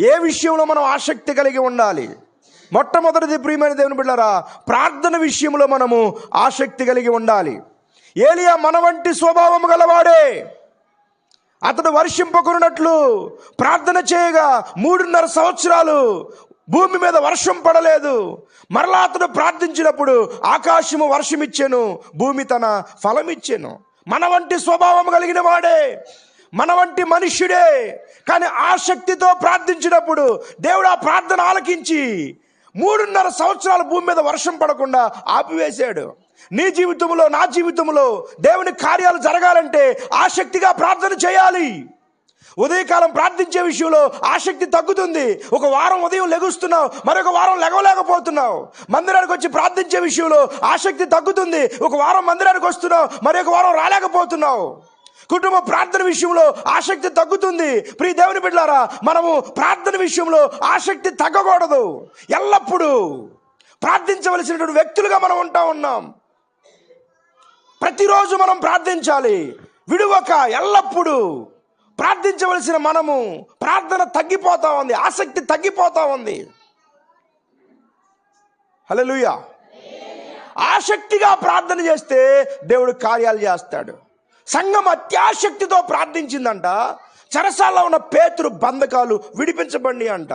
ఏ విషయంలో మనం ఆసక్తి కలిగి ఉండాలి? మొట్టమొదటిది ప్రియమైన దేవుని బిడ్డారా ప్రార్థన విషయంలో మనము ఆసక్తి కలిగి ఉండాలి. ఏలియా మన వంటి స్వభావం గలవాడే. అతడు వర్షింపకున్నట్లు ప్రార్థన చేయగా మూడున్నర సంవత్సరాలు భూమి మీద వర్షం పడలేదు. మరలా అతడు ప్రార్థించినప్పుడు ఆకాశము వర్షమిచ్చాను భూమి తన ఫలమిచ్చాను. మన వంటి స్వభావం కలిగిన వాడే. మన వంటి మనుష్యుడే. కానీ ఆసక్తితో ప్రార్థించినప్పుడు దేవుడు ఆ ప్రార్థన ఆలకించి మూడున్నర సంవత్సరాల భూమి మీద వర్షం పడకుండా ఆపివేశాడు. నీ జీవితంలో నా జీవితంలో దేవుని కార్యాలు జరగాలంటే ఆసక్తిగా ప్రార్థన చేయాలి. ఉదయకాలం ప్రార్థించే విషయంలో ఆసక్తి తగ్గుతుంది. ఒక వారం ఉదయం లెగుస్తున్నావు మరొక వారం లెగవలేకపోతున్నావు. మందిరానికి వచ్చి ప్రార్థించే విషయంలో ఆసక్తి తగ్గుతుంది. ఒక వారం మందిరానికి వస్తున్నావు మరొక వారం రాలేకపోతున్నావు. కుటుంబ ప్రార్థన విషయంలో ఆసక్తి తగ్గుతుంది. ప్రియ దేవుని బిడ్డారా మనము ప్రార్థన విషయంలో ఆసక్తి తగ్గకూడదు. ఎల్లప్పుడూ ప్రార్థించవలసినటువంటి వ్యక్తులుగా మనం ఉంటా ఉన్నాం. ప్రతిరోజు మనం ప్రార్థించాలి. విడువక ఎల్లప్పుడూ ప్రార్థించవలసిన మనము ప్రార్థన తగ్గిపోతా ఉంది ఆసక్తి తగ్గిపోతా ఉంది. హలో ఆసక్తిగా ప్రార్థన చేస్తే దేవుడు కార్యాలు చేస్తాడు. సంఘం అత్యాశక్తితో ప్రార్థించిందంట. చెరసాల్లో ఉన్న పేతురు బంధకాలు విడిపించబండి అంట